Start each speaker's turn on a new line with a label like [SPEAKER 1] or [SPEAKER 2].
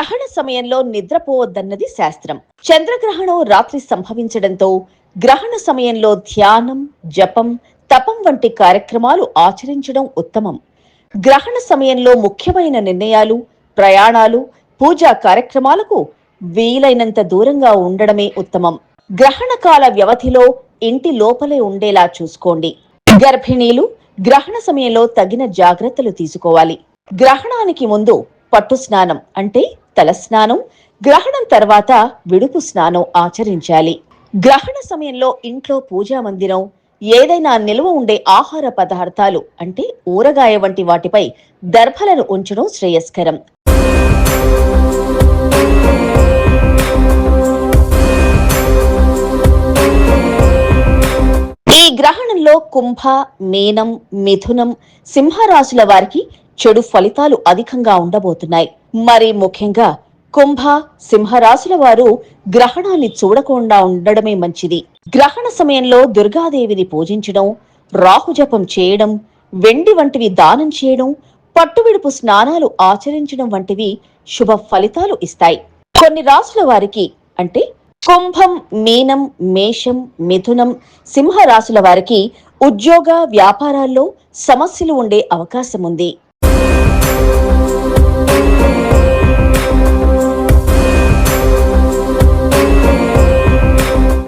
[SPEAKER 1] గ్రహణ సమయంలో నిద్రపోవద్దన్నది శాస్త్రం. చంద్రగ్రహణం రాత్రి సంభవించడంతో గ్రహణ సమయంలో ధ్యానం జపం తపం వంటి కార్యక్రమాలు ఆచరించడం ఉత్తమం. గ్రహణ సమయంలో ముఖ్యమైన నిర్ణయాలు ప్రయాణాలు పూజా కార్యక్రమాలకు వీలైనంత దూరంగా ఉండడమే ఉత్తమం. గ్రహణ కాల వ్యవధిలో ఇంటి లోపలే ఉండేలా చూసుకోండి. గర్భిణీలు గ్రహణ సమయంలో తగిన జాగ్రత్తలు తీసుకోవాలి. గ్రహణానికి ముందు పట్టు స్నానం అంటే తలస్నానం గ్రహణం తర్వాత విడుపు స్నానం ఆచరించాలి. గ్రహణ సమయంలో ఇంట్లో పూజా మందిరం ఏదైనా నిల్వ ఉండే ఆహార పదార్థాలు అంటే ఊరగాయ వంటి వాటిపై దర్భలను ఉంచడం శ్రేయస్కరం. ఈ గ్రహణంలో కుంభ మీనం మిథునం సింహరాశుల వారికి చెడు ఫలితాలు అధికంగా ఉండబోతున్నాయి. మరి ముఖ్యంగా కుంభ సింహరాశుల వారు గ్రహణాన్ని చూడకుండా ఉండడమే మంచిది. గ్రహణ సమయంలో దుర్గాదేవిని పూజించడం రాహుజపం చేయడం వెండి వంటివి దానం చేయడం పట్టువిడుపు స్నానాలు ఆచరించడం వంటివి శుభ ఫలితాలు ఇస్తాయి. కొన్ని రాశుల వారికి అంటే కుంభం మీనం మేషం మిథునం సింహ రాశుల వారికి ఉద్యోగ వ్యాపారాల్లో సమస్యలు ఉండే అవకాశం ఉంది